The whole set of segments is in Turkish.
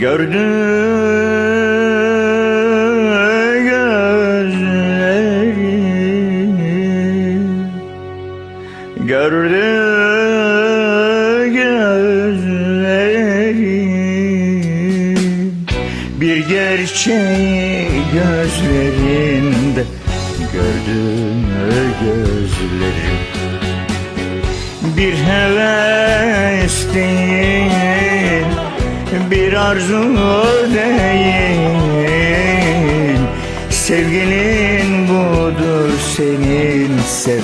Gördü gözlerim Gördü gözlerim Bir gerçeği gözlerinde Gördüm gözlerim Bir heves değil Bir arzu değil Sevgilin budur senin Sev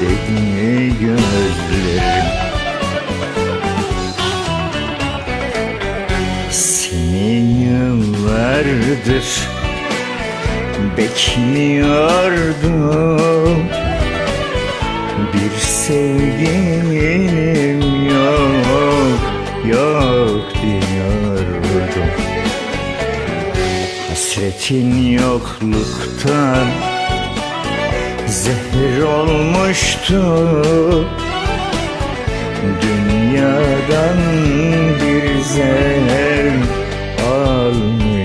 dedi gözlerim? Seni yıllardır bekliyordum. Bir sevgilim yok, yok Hasretin yokluktan zehir olmuştu. Dünyadan bir zevk almıyordum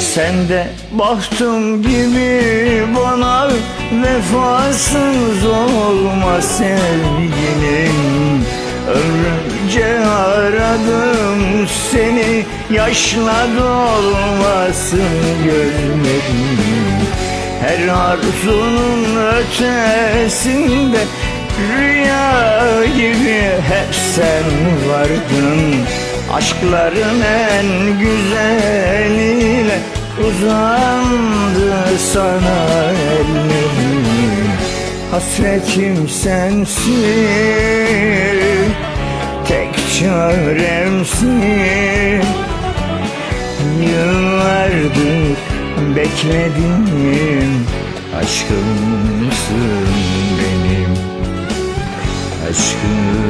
Sen de bahtım gibi bana vefasız olma sevgilim. Ömrümce aradım seni yaşla dolmasın gözlerim Her arzunun ötesinde rüya gibi hep sen vardın. Aşkların en güzeliyle uzandı sana ellerim. Hasretim sensin Tek çaremsin yıllardır bekledim. Aşkımsın benim Aşkım.